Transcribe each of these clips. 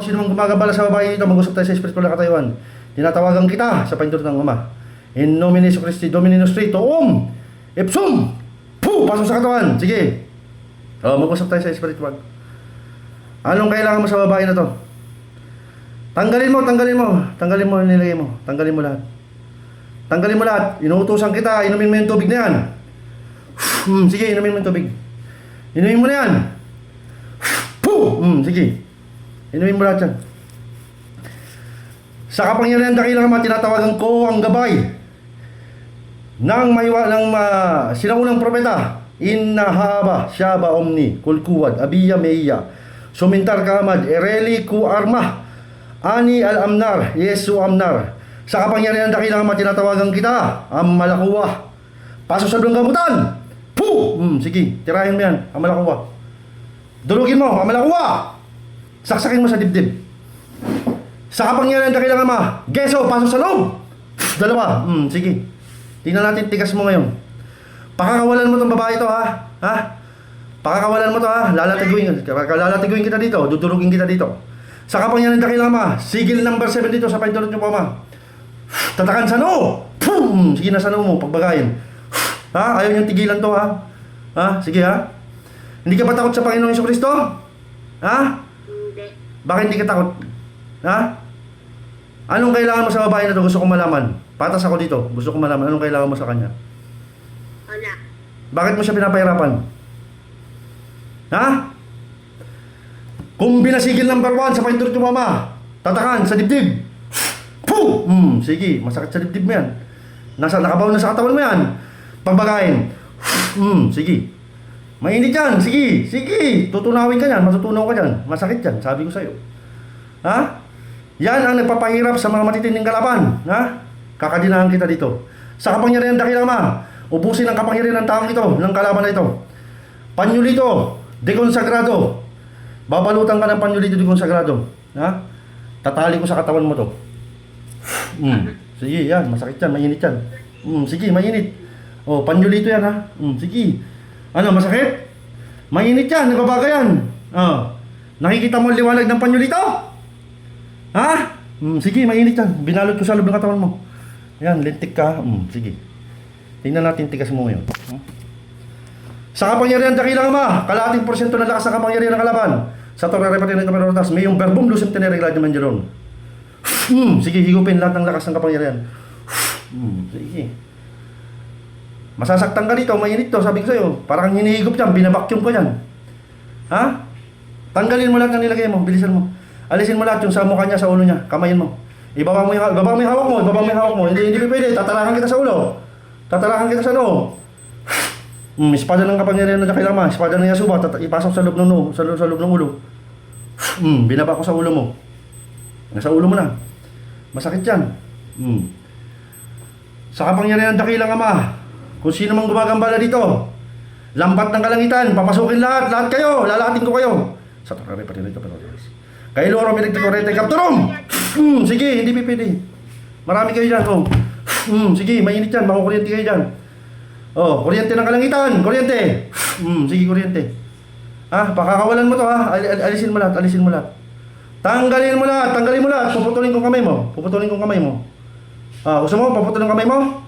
Sino mang gumagambala sa babae ito, mag-usap tayo sa Espiritu ng Katayuan. Tinatawagan kita sa paindot ng Ama. In nomine Jesu Christi, Domini Nostri, Toom, Ipsum, Puh, pasok sa katawan. Sige. Oh, mag-usap tayo sa Espiritu. Anong kailangan mo sa babae na to? Tanggalin mo, tanggalin mo. Tanggalin mo, nilagay mo. Tanggalin mo lahat. Tanggalin mo lahat. Inuutosan kita, inumin mo yung tubig na yan. Hmm, sige, inumin mo yung tubig. Inumin mo na yan. Puh! Hmm, sige. Inumin mo lahat yan. Sa kapangyarihan dakilang ama, tinatawagan ko ang gabay ng maywa ng uh, sinaunang propeta Innahaba, Shaba Omni, Kulkuwad, Abiya Meiya, Sumintar Kamad, Ereli Ku Arma, Ani Al-Amnar, Yesu Amnar. Sa kapangyarihan dakilang ama, tinatawagan kita, ang malakuwa. Pasok sa lubang gamutan! Puh! Hmm, sige, tirahin mo yan, ang malakuwa. Durugin mo, ang malakuwa! Saksakin mo sa dibdib. Sa kapangyarihan na kailangan ma, geso, pasok sa loob. Dalawa. Hmm, sige. Tingnan natin tigas mo ngayon. Pakakawalan mo tong babae to ha. Ha? Pakakawalan mo to ha. Lalatiguin, lalatiguin kita dito. Dudurugin kita dito. Sa kapangyarihan na kailangan ma, sigil number 7 dito sa paintulot niyo po ma. Tatakan sa noo. Pum! Sige na sa noo mo, pagbagayin. Ha? Ayaw niyang tigilan to ha. Ha? Sige ha. Hindi ka ba takot sa Panginoong Kristo? Ha? Bakit hindi ka takot? Ha? Anong kailangan mo sa babae na to? Gusto kong malaman. Patas ako dito. Gusto kong malaman. Anong kailangan mo sa kanya? Wala. Bakit mo siya pinapahirapan? Ha? Kung binasigil number one sa paintur yung mama, tatakan sa dibdib. Puh! Hmm, sige, masakit sa dibdib mo yan. Nasa, nakabaw na sa katawan mo yan. Pagbagayin. Hmm, sige. Mainit yan, sige, sige. Tutunawin ka yan, matutunaw ka yan. Masakit yan, sabi ko sa'yo. Ha? Yan ang nagpapahirap sa mga matitinding kalaban. Ha? Kakadinahan kita dito. Sa kapangyarihan dakilang ma, ubusin ang kapangyarihan ng taong ito, ng kalaban na ito. Panyulito, dekonsagrado. Babalutan ka ng panyulito dekonsagrado. Ha? Tatali ko sa katawan mo to. Mm. Sige, yan. Masakit yan. Mainit yan. Mm, sige, mainit. Oh, panyulito yan ha. Mm, sige. Ano, masakit? Mainit yan. Nababaga yan. Oh. Nakikita mo liwanag ng panyulito? Ha? Mm, sige, mainit yan. Binalot ko sa loob ng katawan mo. Yan, lintik ka. Mm, sige. Tingnan natin tigas mo ngayon. Sa kapangyarihan dakilang ama, kalating porsyento ng lakas ng kapangyarihan ng kalaban. Sa Torah Repatin ng Kaparotas, may yung verbum lusum tenere gladyo manjeron. Hmm, sige, higupin lahat ng lakas ng kapangyarihan. Hmm, sige. Masasaktan ka dito, mainit to, sabi ko sa'yo. Parang hinihigop dyan, binabakyum ko dyan. Ha? Tanggalin mo lahat ng nilagay mo, bilisan mo. Alisin mo lahat yung sa mukha niya, sa ulo niya, kamayin mo. Ibaba mo yung, ibaba mo yung hawak mo, ibaba mo yung hawak mo. Hindi, hindi pwede, tatalakan kita sa ulo. Tatalakan kita sa noo. Hmm, espada ng kapangyarihan na kailangan, espada ng Yasuba, tata- ipasok sa loob ng noo, sa loob, sa loob ng ulo. Hmm, binaba ko sa ulo mo. Nasa ulo mo na. Masakit yan. Hmm. Sa kapangyarihan ng dakilang ama, kung sino mang gumagambala dito, lampat ng kalangitan, papasukin lahat, lahat kayo, lalahatin ko kayo. Sa takare pa rin ito, pero Kay Loro, may nagtikorete, kapturom! Hmm, sige, hindi pipili. Marami kayo dyan, oh. Hmm, sige, mainit yan, makukuryente kayo dyan. Oh, kuryente ng kalangitan, kuryente. Hmm, sige, kuryente. Ha, pakakawalan mo to ha. Al- al- alisin mo lahat, alisin mo lahat. Tanggalin mo lahat, tanggalin mo lahat. Puputulin kong kamay mo. Puputulin kong kamay mo. Ah, gusto mo puputulin kamay mo?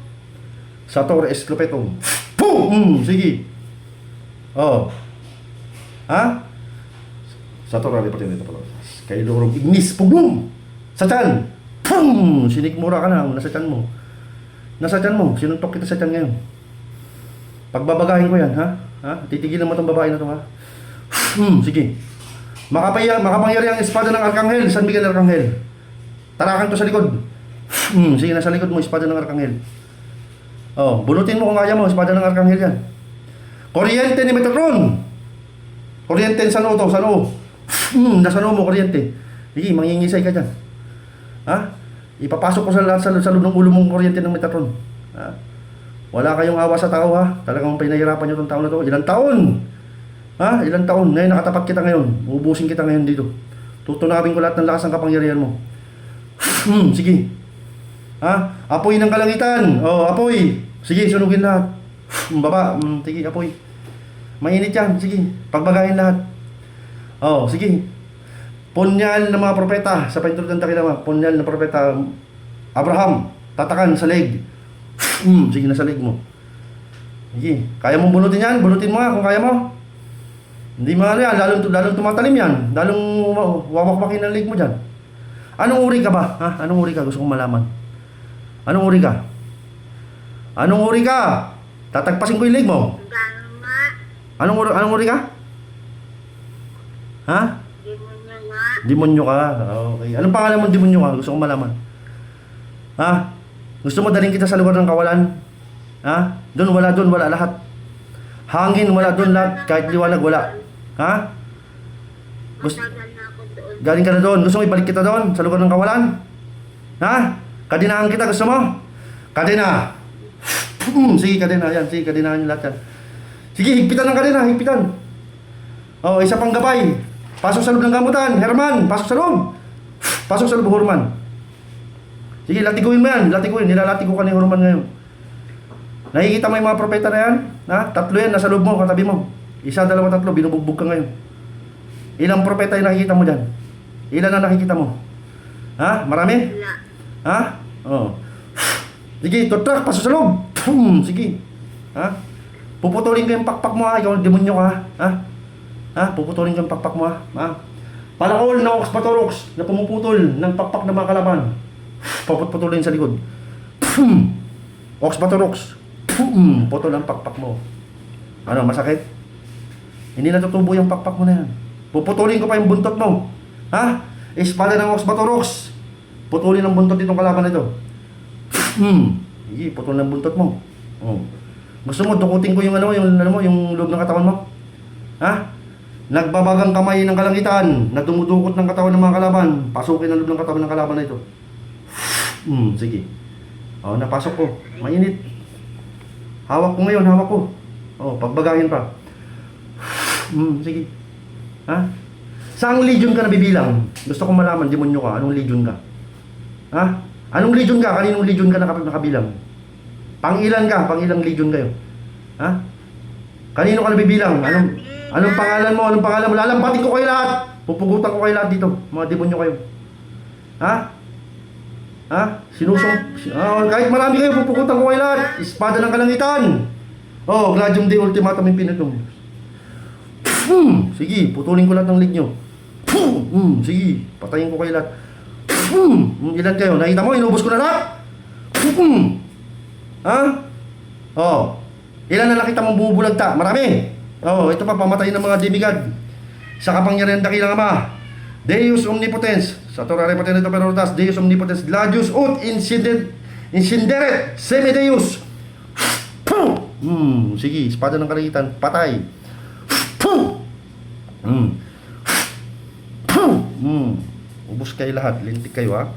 Sa Torre Esclopetum. Boom! Hmm, sige. Oh. Ha? Sa Torre Repatin ito pala. Kay Lorong Ignis, pugum! Sa tiyan! Pum! Sinikmura ka na, nasa mo. Nasa tiyan mo, sinuntok kita sa tiyan ngayon. Pagbabagahin ko yan, ha? Ha? Titigilan mo tong babae na to, ha? Hmm, sige. Makapaya, makapangyari ang espada ng Arkanghel, San Miguel Arkanghel. Tarakan to sa likod. Hmm, sige, nasa likod mo, espada ng Arkanghel. Oh, bunutin mo kung kaya mo, espada ng Arkanghel yan. Kuryente ni Metatron. Kuryente sa noo to, sa noo. Hmm, nasa noo mo, kuryente. Sige, mangingisay ka dyan. Ha? Ipapasok ko sa, sa, sa loob ng ulo mong kuryente ng Metatron. Ha? Wala kayong awa sa tao ha. Talagang pinahirapan nyo itong taon na to. Ilang taon? Ha? Ilang taon? Ngayon nakatapat kita ngayon. Ubusin kita ngayon dito. Tutunawin ko lahat ng lakas ng kapangyarihan mo. Hmm, sige. Ha? Apoy ng kalangitan. Oh, apoy. Sige, sunugin lahat. Hmm, baba. Hmm, sige, apoy. Mainit yan. Sige. Pagbagayin lahat. Oh, sige. Punyal ng mga propeta sa paintulad ng dakila Punyal ng propeta Abraham. Tatakan sa leg. Hmm, sige na sa leg mo. Sige. Kaya mong bunutin yan? Bunutin mo nga kung kaya mo. Hindi mo ano yan. Lalong, lalong tumatalim yan. Lalong wa- wawakwakin ang leg mo dyan. Anong uri ka ba? Ha? Anong uri ka? Gusto kong malaman. Anong uri ka? Anong uri ka? Tatagpasin ko yung leg mo. Gano'n nga. Anong uri, anong uri ka? Ha? Di mo niya nga. Demonyo ka. Okay. Anong pangalan mo demonyo ka? Gusto kong malaman. Ha? Gusto mo daling kita sa lugar ng kawalan? Ha? Doon wala, doon wala lahat. Hangin wala doon lahat. Kahit liwanag wala. Ha? Gusto, galing ka na doon. Gusto mo ibalik kita doon sa lugar ng kawalan? Ha? Kadinahan kita. Gusto mo? Kadina. Hmm, sige, kadina. Yan, sige, kadinahan yung lahat yan. Sige, higpitan ng kadina. Higpitan. Oh, isa pang gabay. Pasok sa loob ng gamutan. Herman, pasok sa loob. Pasok sa loob, Herman. Sige, latiguin mo yan. Latiguin. Nilalatigo ka ni Herman ngayon. Nakikita mo yung mga propeta na yan? Ha? Tatlo yan, nasa loob mo, katabi mo. Isa, dalawa, tatlo, binubugbog ka ngayon. Ilang propeta yung nakikita mo dyan? Ilan na nakikita mo? Ha? Marami? Wala. Ha? Oo. Sige, tutrak, pasok sa loob. Pum, sige. Ha? Puputulin ko yung pakpak mo ha, ikaw demonyo ka ha. Ha? Puputulin ko yung pakpak mo ha. ha? Palakol na ox patorox na pumuputol ng pakpak ng mga kalaban. Paputputulin sa likod. Pum! Ox patorox. Pum! Putol ang pakpak mo. Ano, masakit? Hindi natutubo yung pakpak mo na yan. Puputulin ko pa yung buntot mo. Ha? Espada ng ox patorox. Putulin ang buntot itong kalaban na ito. Hmm. Sige, putol ng buntot mo. Oh. Gusto mo dukutin ko yung ano, yung ano mo, yung loob ng katawan mo? Ha? Nagbabagang kamay ng kalangitan na dumudukot ng katawan ng mga kalaban. Pasukin ang loob ng katawan ng kalaban na ito. Hmm, sige. Oh, napasok ko. Mainit. Hawak ko ngayon, hawak ko. Oh, pagbagahin pa. Hmm, sige. Ha? Saang legion ka nabibilang? Gusto ko malaman, demonyo ka. Anong legion ka? Ha? Anong legion ka? Kaninong legion ka nakabilang? Pangilan ka? Pangilang legion kayo? Ha? Kanino ka nabibilang? Anong, anong pangalan mo? Anong pangalan mo? Lalampatin ko kayo lahat! Pupugutan ko kayo lahat dito. Mga demonyo kayo. Ha? Ha? Sinusong... Ah, kahit marami kayo, pupugutan ko kayo lahat. Espada ng kalangitan. Oh, Gladium de Ultimatum Infinitum. Hmm, sige, putulin ko lahat ng leg nyo. Hmm, sige, patayin ko kayo lahat. Hmm, ilan kayo? Nakita mo, inubos ko na lahat. Hmm. Ha? Oh. Ilan na nakita mong bumubulagta? Marami. Oh, ito pa pamatay ng mga demigod. Sa kapangyarihan dakilang ama. Deus omnipotens. Sa Torah repatente perotas, Deus omnipotens, gladius ut incident incideret semideus. Hmm, sige, espada ng kalangitan, patay. Hmm. Hmm. Ubus kayo lahat, lintik kayo ha.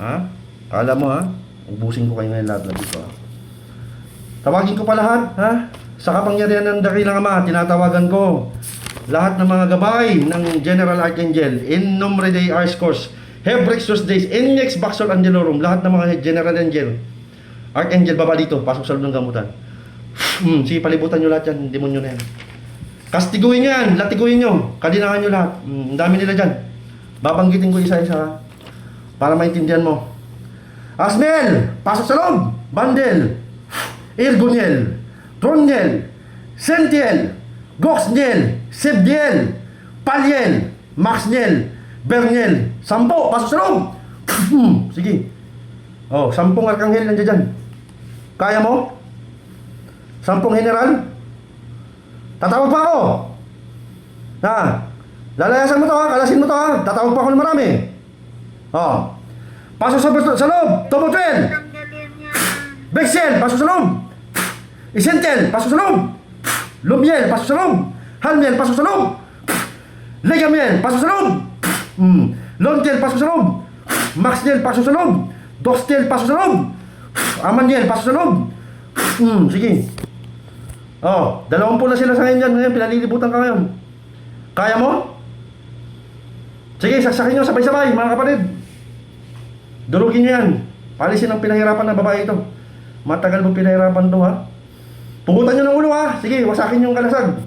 Ha? Kala mo ha? Ubusin ko kayo ngayon lahat na dito ha. Tawagin ko pa lahat ha. Sa kapangyarihan ng dakilang ama, tinatawagan ko lahat ng mga gabay ng General Archangel in nombre Dei Ars Course Hebrex Days Innex Baxol Angelorum lahat ng mga General Angel Archangel baba dito pasok sa loob ng gamutan hmm, sige palibutan nyo lahat yan demonyo na yan Kastiguin yan, latiguin nyo, kadinahan nyo lahat. Mm, ang dami nila dyan. Babanggitin ko isa-isa para maintindihan mo. Asmel, pasok sa loob. Bandel, Irgoniel, Troniel, Sentiel, Goxniel, Sebdiel, Paliel, Maxniel, Berniel. Sampo, pasok sa loob. Hmm, Sige. Oh, sampung arkanghel nandiyan dyan. Kaya mo? Sampung general? Tatawag pa ako. Ha? Lalayasan mo to ha, kalasin mo to ha. Tatawag pa ako ng marami. Oh. Pasok sa, sa loob. Tomo 12. Tanggalin niya. Bexel, pasok sa loob. Isentel, pasok sa loob. Lumiel, pasok sa loob. Halmiel, pasok sa loob. Legamiel, pasok sa loob. Hmm. Lontiel, pasok sa loob. Maxniel, pasok sa loob. Dostel, pasok sa loob. Amaniel, pasok sa loob. Hmm, sige. Oh, dalawampu na sila sa ngayon dyan. Ngayon, pinalilibutan ka ngayon. Kaya mo? Sige, saksakin nyo sabay-sabay, mga kapatid. Durugin nyo yan. Palisin ang pinahirapan ng babae ito. Matagal mo pinahirapan to ha. Pugutan nyo ng ulo ha. Sige, wasakin yung kalasag.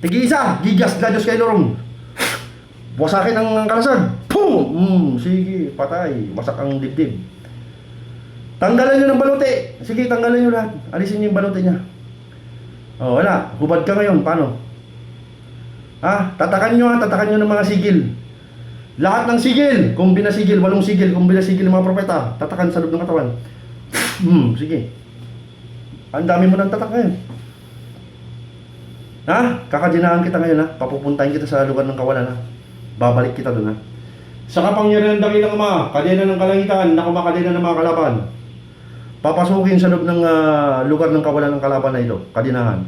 Tigi isa, gigas gladios kay lorong. Wasakin ang kalasag. Pum! Mm, sige, patay. Wasak ang dibdib. Tanggalan nyo ng baluti. Sige, tanggalan nyo lahat. Alisin nyo yung baluti niya. Oh, wala. Hubad ka ngayon. Paano? Ha? Tatakan nyo ha. Tatakan nyo ng mga sigil. Lahat ng sigil. Kumbina sigil. Walong sigil. Kumbina sigil ng mga propeta. Tatakan sa loob ng katawan. Hmm, sige. Ang dami mo ng tatak ngayon. Ha? Kakadinaan kita ngayon ha. Papupuntahin kita sa lugar ng kawalan ha. Babalik kita doon ha. Sa kapangyarihan ng dakilang ama, kadena ng kalangitan, na kumakadena ng mga kalaban. Papasukin sa loob ng ah, lugar ng kawalan ng kalaban na ito, kadinahan.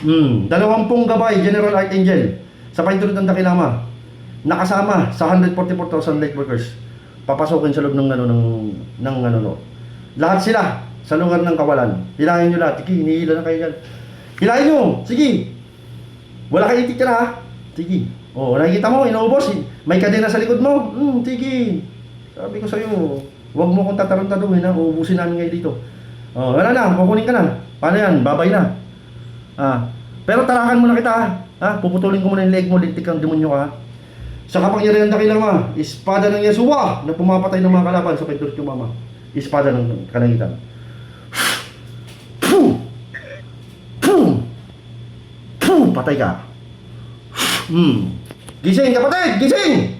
Hmm, dalawampung gabay, General Archangel, sa paintulot ng dakilang ama, nakasama sa 144,000 light workers. Papasukin sa loob ng ano ng ng ano no. Lahat sila sa lugar ng kawalan. Hilahin nyo lahat. Sige, hinihila na kayo dyan. Hilahin nyo! Sige! Wala kayo titira ha? Sige. Oh, nakikita mo, inuubos. May kadena sa likod mo. Hmm, sige. Sabi ko sa'yo, huwag mo kong tataruntaduhin ha. Uubusin namin ngayon dito. Oh, wala na, kukunin ka na. Paano yan? Babay na. Ah. Pero tarakan mo na kita ha. ha? Puputulin ko muna yung leg mo, lintik kang demonyo ka ha. Sa kapangyarihan ng dakilang ma, espada ng Yeshua na pumapatay ng mga kalaban sa yung mama. Espada ng kalangitan. Puh! Puh! Puh! Patay ka. Hmm. Gising kapatid! Gising!